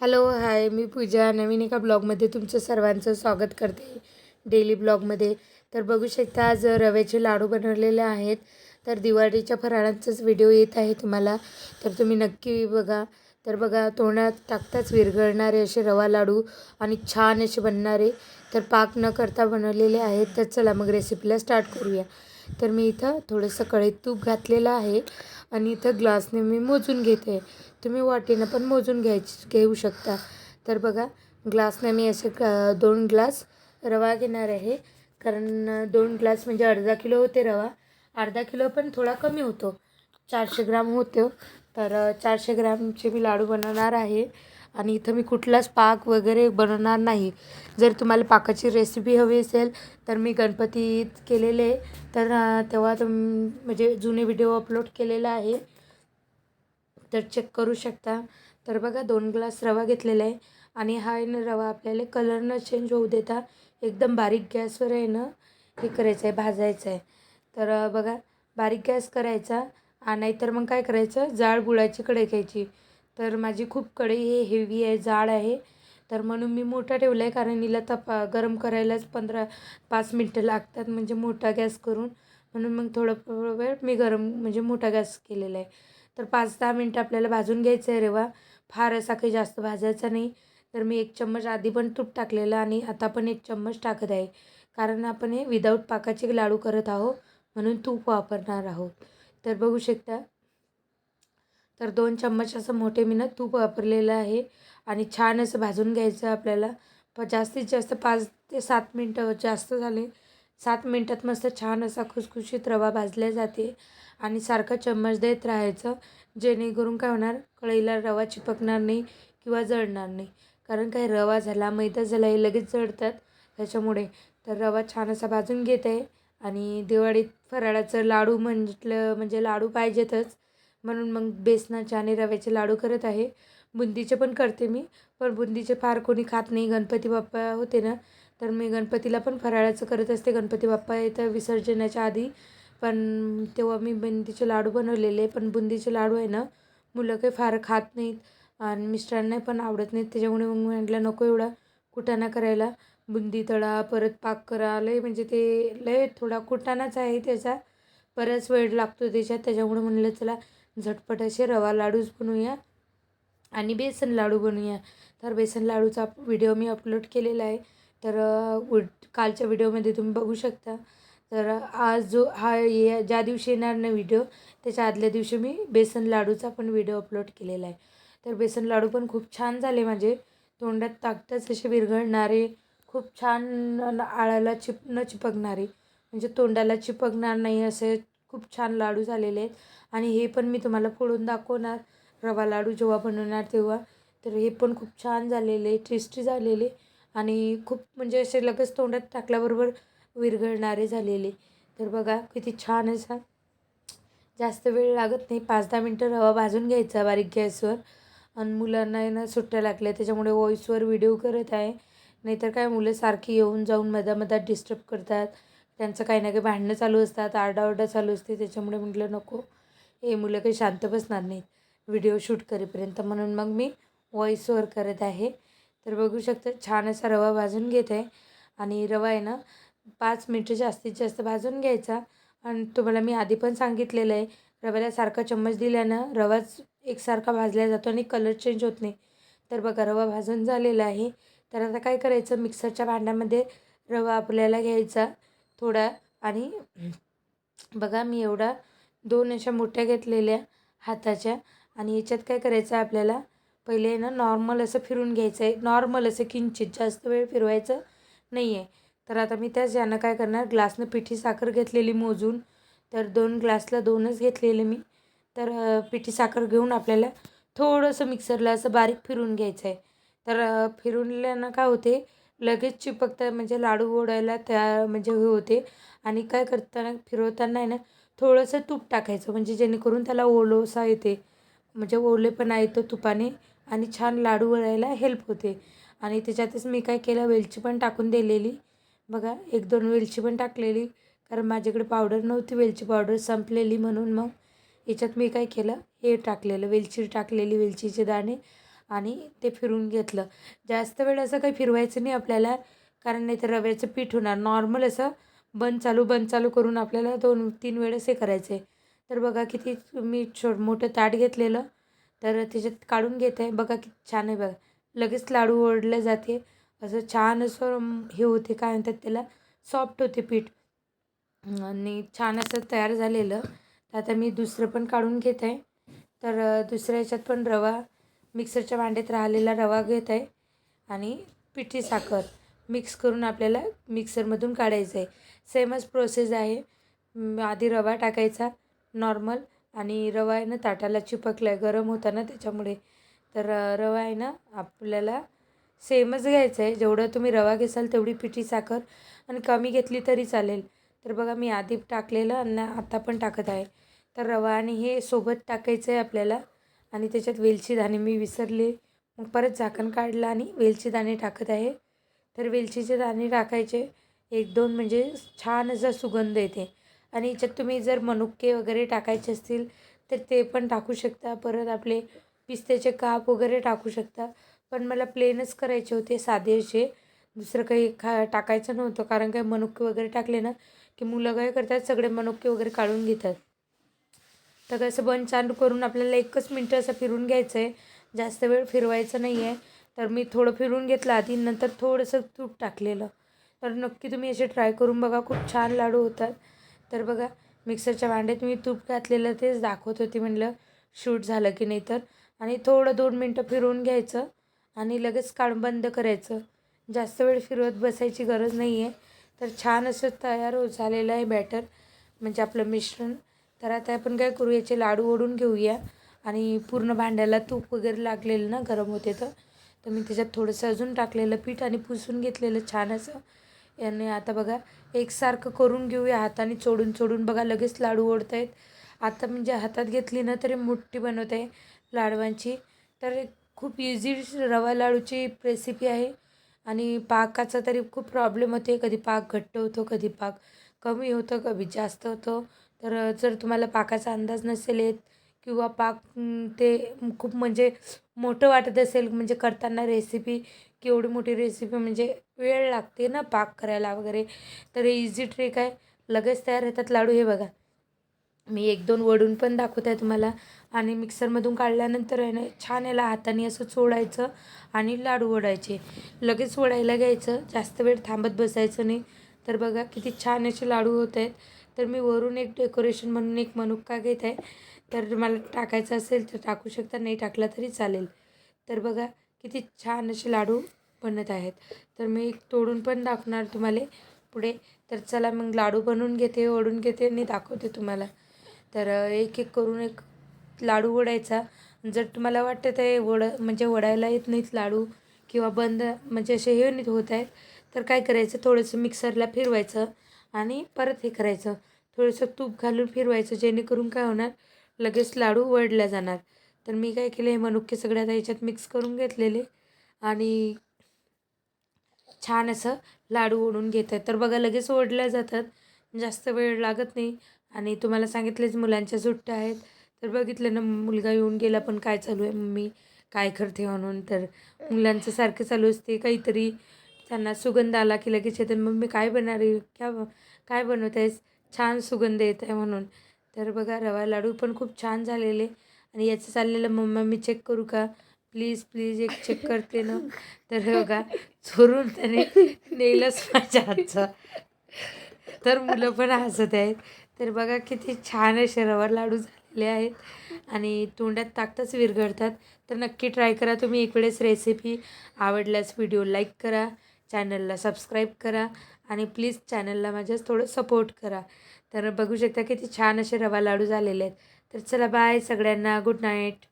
Hello hi मी पूजा. नवीन एका ब्लॉगमध्ये तुमचं सर्वांचं स्वागत करते डेली ब्लॉगमध्ये. तर बघू शकता आज रव्याचे लाडू बनवलेले आहेत. तर दिवाळीच्या फराळांचाच व्हिडिओ येत आहे तुम्हाला. तर तुम्ही नक्की बघा. तर बघा तोंडात टाकताच विरघळणारे असे रवा लाडू आणि छान असे बनणारे. तर पाक न करता बनवलेले आहेत. तर चला मग रेसिपीला स्टार्ट करूया. तर मी इथं थोडंसं कढईत तूप घातलेलं आहे आणि इथं ग्लासने मी मोजून घेते. तुम्ही वाटीनं पण मोजून घ्यायची घेऊ शकता. तर बघा ग्लासने मी असे दोन ग्लास रवा घेणार आहे. कारण दोन ग्लास म्हणजे अर्धा किलो होते रवा. अर्धा किलो पण थोडा कमी होतो. चारशे ग्राम होतो. तर चारशे ग्रामचे मी लाडू बनवणार आहे. आणि इथं मी कुठलाच पाक वगैरे बनवणार नाही. जर तुम्हाला पाकाची रेसिपी हवी असेल तर मी गणपतीत केलेले तर तेव्हा तुम म्हणजे जुने व्हिडिओ अपलोड केलेला आहे. तर चेक करू शकता. तर बघा दोन ग्लास रवा घेतलेला आहे. आणि हा आहे ना रवा आपल्याला कलर न चेंज होऊ देता एकदम बारीक गॅसवर आहे ना हे करायचं आहे भाजायचं आहे. तर बघा बारीक गॅस करायचा. आणि नाहीतर मग काय करायचं? जाळ गुळाची कढई घ्यायची. तर माझी खूप कढई हे हेवी आहे जाड आहे. तर म्हणून मी मोठा ठेवला आहे कारण हिला तपा गरम करायलाच पंधरा पाच मिनटं लागतात म्हणजे मोठा गॅस करून. म्हणून मग थोडं वेळ मी गरम म्हणजे मोठा गॅस केलेला आहे. तर पाच दहा मिनटं आपल्याला भाजून घ्यायचं आहे रेवा. फार असा काही जास्त भाजायचा नाही. तर मी एक चम्मच आधी पण तूप टाकलेलं आणि आता पण एक चम्मच टाकत आहे. कारण आपण हे विदाऊट पाकाचे लाडू करत आहोत म्हणून तूप वापरणार आहोत. तर बघू शकता तर दोन चम्मच असं मोठे मी ना तूप वापरलेलं आहे. आणि छान असं भाजून घ्यायचं आपल्याला. प जास्तीत जास्त पाच ते सात मिनटं जास्त झाले. सात मिनटात मस्त छान असा खुसखुशीत रवा भाजल्या जाते. आणि सारखं चम्मच देत राहायचं. जेणेकरून काय होणार? कढईला रवा चिपकणार नाही किंवा जळणार नाही. कारण काय? रवा झाला मैदा झाला हे लगेच जळतात त्याच्यामुळे. तर रवा छान असा भाजून घेत. आहे आणि दिवाळीत फराळाचं लाडू म्हटलं म्हणजे लाडू पाहिजेतच. म्हणून मग बेसनाचे आणि रव्याचे लाडू करत आहे. बुंदीचे पण करते मी पण बुंदीचे फार कोणी खात नाही. गणपती बाप्पा होते ना तर मी गणपतीला पण फराळाचं करत असते. गणपती बाप्पा येतं विसर्जनाच्या आधी पण तेव्हा मी बुंदीचे लाडू बनवलेले. पण बुंदीचे लाडू आहे ना मुलं काही फार खात नाहीत आणि मिस्टरांना पण आवडत नाहीत. त्याच्यामुळे मग म्हटलं नको एवढा कुटाणा करायला. बुंदी तळा परत पाक करा. लय म्हणजे ते लय थोडा कुटाणाच आहे त्याचा. बराच वेळ लागतो त्याच्यात. त्याच्यामुळे म्हणलं चला झटपट असे रवा लाडूच बनवूया. आणि बेसन लाडू बनवूया. तर बेसन लाडूचा व्हिडिओ मी अपलोड केलेला आहे. तर उड- कालच्या व्हिडिओमध्ये तुम्ही बघू शकता. तर आज जो हा ये ज्या दिवशी येणार ना व्हिडिओ त्याच्या आदल्या दिवशी मी बेसन लाडूचा पण व्हिडिओ अपलोड केलेला आहे. तर बेसन लाडू पण खूप छान झाले माझे. तोंडात ताकतच असे विरघळणारे खूप छान आळाला चिप न चिपकणारे. म्हणजे तोंडाला चिपकणार नाही असे खूप छान लाडू झालेले आहेत. आणि हे पण मी तुम्हाला फोडून दाखवणार. रवा लाडू जेव्हा बनवणार तेव्हा. तर हे पण खूप छान झालेले टेस्टी झालेले. आणि खूप म्हणजे असे लगेच तोंडात टाकल्याबरोबर विरघळणारे झालेले. तर बघा किती छान असा. जास्त वेळ लागत नाही. पाच दहा मिनटं रवा भाजून घ्यायचा बारीक गॅसवर. आणि मुलांना आहे ना सुट्ट्या लागल्या त्याच्यामुळे व्हॉईसवर व्हिडिओ करत आहे. नाहीतर काय मुलं सारखी येऊन जाऊन मधामधात डिस्टर्ब करतात. त्यांचं काही ना काही भांडणं चालू असतात आरडाओरडा चालू असते. त्याच्यामुळे म्हटलं नको. हे मुलं काही शांत बसणार नाहीत. व्हिडिओ शूट करेपर्यंत. म्हणून मग मी व्हॉईसवर करत आहे. तर बघू शकता छान असा रवा भाजून घेत आहे. आणि रवा आहे ना पाच मिनटं जास्तीत जास्त भाजून घ्यायचा. आणि तुम्हाला मी आधी पण सांगितलेलं आहे रव्याला सारखा चम्मच दिल्यानं रवाच एकसारखा भाजला जातो आणि कलर चेंज होत नाही. तर बघा रवा भाजून झालेला आहे. तर आता काय करायचं? मिक्सरच्या भांड्यामध्ये रवा आपल्याला घ्यायचा. थोडा आणि बघा मी एवढा दोन अशा मोठ्या घेतलेल्या हाताच्या आणि याच्यात काय करायचं आहे आपल्याला? पहिले ना नॉर्मल असं फिरून घ्यायचं आहे नॉर्मल असं किंचित जास्त वेळ फिरवायचं नाही आहे तर आता मी त्याच यानं काय करणार? ग्लासनं पिठी साखर घेतलेली मोजून. तर दोन ग्लासला दोनच घेतलेले मी. तर पिठी साखर घेऊन आपल्याला थोडंसं मिक्सरला असं बारीक फिरून घ्यायचं आहे तर फिरूनल्यानं काय होते? लगेच चिपकतात म्हणजे लाडू ओढायला त्या म्हणजे हे होते. आणि काय करताना फिरवताना आहे ना थोडंसं तूप टाकायचं म्हणजे जेणेकरून त्याला ओलोसा येते. म्हणजे ओलेपणा येतो तुपाने आणि छान लाडू वळायला हेल्प होते. आणि त्याच्यातच मी काय केलं वेलची पण टाकून दिलेली. बघा एक दोन वेलची पण टाकलेली कारण माझ्याकडे पावडर नव्हती वेलची पावडर संपलेली म्हणून मग याच्यात मी काय केलं हे टाकलेलं वेलची टाकलेली वेलचीचे दाणे. आणि ते फिरून घेतलं. जास्त वेळ असं काही फिरवायचं नाही आपल्याला कारण नाही तर रव्याचं पीठ होणार. नॉर्मल असं बंद चालू बंद चालू करून आपल्याला दोन तीन वेळेस हे करायचं. आहे तर बघा किती मी छो मोठं ताट घेतलेलं. तर त्याच्यात काढून घेत. आहे बघा किती छान आहे बघा. लगेच लाडू ओढले जाते. असं छान असं हे होते काय म्हणतात त्याला? सॉफ्ट होते पीठ. आणि छान असं तयार झालेलं. तर आता मी दुसरं पण काढून घेत. आहे तर दुसऱ्या ह्याच्यात पण रवा मिक्सरच्या भांड्यात राहिलेला रवा घेत आहे आणि पिठी साखर मिक्स करून आपल्याला मिक्सरमधून काढायचं आहे सेमच प्रोसेस आहे. आधी रवा टाकायचा नॉर्मल आणि रवा आहे ना ताटाला चिपकला आहे गरम होता ना त्याच्यामुळे. तर रवा आहे ना आपल्याला सेमच घ्यायचं आहे जेवढं तुम्ही रवा घेसाल तेवढी पिठी साखर आणि कमी घेतली तरी चालेल. तर बघा मी आधी टाकलेलं आणि आता पण टाकत आहे. तर रवा आणि हे सोबत टाकायचं आहे आपल्याला. आणि त्याच्यात वेलची दाणे मी विसरले. मग परत झाकण काढलं आणि वेलची दाणे टाकत आहे. तर वेलचीचे दाणे टाकायचे. एक दोन म्हणजे छान असा सुगंध येते. आणि याच्यात तुम्ही जर मनुके वगैरे टाकायचे असतील तर ते पण टाकू शकता. परत आपले पिस्त्याचे काप वगैरे टाकू शकता. पण मला प्लेनच करायचे होते साधे असे. दुसरं काही खा टाकायचं नव्हतं. कारण काही मनुके वगैरे टाकले ना की मुलं काय करतात सगळे मनुके वगैरे काढून घेतात. तर कसं बंद चालू करून आपल्याला एकच मिनटं असं फिरून घ्यायचं आहे जास्त वेळ फिरवायचं नाही आहे तर मी थोडं फिरून घेतलं आधी नंतर थोडंसं तूप टाकलेलं. तर नक्की तुम्ही असे ट्राय करून बघा खूप छान लाडू होतात. तर बघा मिक्सरच्या भांड्यात मी तूप घातलेलं तेच दाखवत होती म्हटलं शूट झालं की नाही तर. आणि थोडं दोन मिनटं फिरवून घ्यायचं आणि लगेच काढून बंद करायचं. जास्त वेळ फिरवत बसायची गरज नाही आहे तर छान असं तयार झालेलं आहे बॅटर. म्हणजे आपलं मिश्रण. तर आता आपण काय करू याचे लाडू ओढून घेऊया. आणि पूर्ण भांड्याला तूप वगैरे लागलेलं ना गरम होते तर. तर मी त्याच्यात थोडंसं अजून टाकलेलं पीठ आणि पुसून घेतलेलं छान असं. याने आता बघा एकसारखं करून घेऊया हाताने चोडून चोडून. बघा लगेच लाडू ओढत आहेत आता म्हणजे हातात घेतली ना तरी मोठी बनवत आहे लाडवांची. तर खूप इझी रवा लाडूची रेसिपी आहे. आणि पाकाचा तरी खूप प्रॉब्लेम होते. कधी पाक घट्ट होतो कधी पाक कमी होतं कधी जास्त होतं. तर जर तुम्हाला पाकाचा अंदाज नसेल येत किंवा पाक ते खूप म्हणजे मोठं वाटत असेल म्हणजे करताना रेसिपी की एवढी मोठी रेसिपी म्हणजे वेळ लागते ना पाक करायला वगैरे तर इझी ट्रिक आहे. लगेच तयार होतात लाडू. हे बघा मी एक दोन वडून पण दाखवत आहे तुम्हाला. आणि मिक्सरमधून काढल्यानंतर आहे ना छान याला हाताने असं चोडायचं आणि लाडू ओढायचे. लगेच ओढायला घ्यायचं. जास्त वेळ थांबत बसायचं नाही. तर बघा किती छान असे लाडू होत आहेत. तर मी वरून एक डेकोरेशन म्हणून एक मनुक्का घेत आहे. तर मला टाकायचं असेल तर टाकू शकता नाही टाकला तरी चालेल. तर बघा किती छान असे लाडू बनत आहेत. तर मी तोडून पण दाखवणार तुम्हाला पुढे. तर चला मग लाडू बनवून घेते ओढून घेते आणि दाखवते तुम्हाला. तर एक एक करून एक लाडू ओढायचा. जर तुम्हाला वाटतं ते वड म्हणजे वडायला येत नाहीत लाडू किंवा बंद म्हणजे असे हे नाही होत आहेत तर काय करायचं? थोडंसं मिक्सरला फिरवायचं. आणि परत हे करायचं. थोडंसं तूप घालून फिरवायचं जेणेकरून काय होणार लगेच लाडू वळल्या जाणार. तर मी काय केलं हे मनुके सगळ्या याच्यात मिक्स करून घेतलेले आणि छान असं लाडू ओढून घेत आहेत तर बघा लगेच ओढल्या जातात. जास्त वेळ लागत नाही. आणि तुम्हाला सांगितलेच मुलांच्या सुट्ट्या आहेत. तर बघितलं ना मुलगा येऊन गेला पण काय चालू आहे मम्मी काय करते म्हणून. तर मुलांचं सारखं चालू असते. काहीतरी त्यांना सुगंध आला की लगेच येते. मम्मी काय बनणार आहे? क्या काय बनवत आहेस? छान सुगंध येत आहे म्हणून. तर बघा रवा लाडू पण खूप छान झालेले. आणि याचं चाललेलं मम्मा मी चेक करू का? प्लीज प्लीज एक चेक करते ना. तर बघा चोरून त्याने नेलंच माझ्या हातचं. तर मुलं पण हसत आहेत. तर बघा किती छान असे रवा लाडू झालेले आहेत. आणि तोंडात ताकतच विरघळतात. तर नक्की ट्राय करा तुम्ही. एक वेळेस रेसिपी आवडल्यास व्हिडिओ लाईक करा. चॅनलला सबस्क्राईब करा आणि प्लीज चॅनलला माझ्या थोडं सपोर्ट करा. तर बघू शकता किती छान असे रवा लाडू झालेले आहेत. तर चला बाय सगळ्यांना. Good night.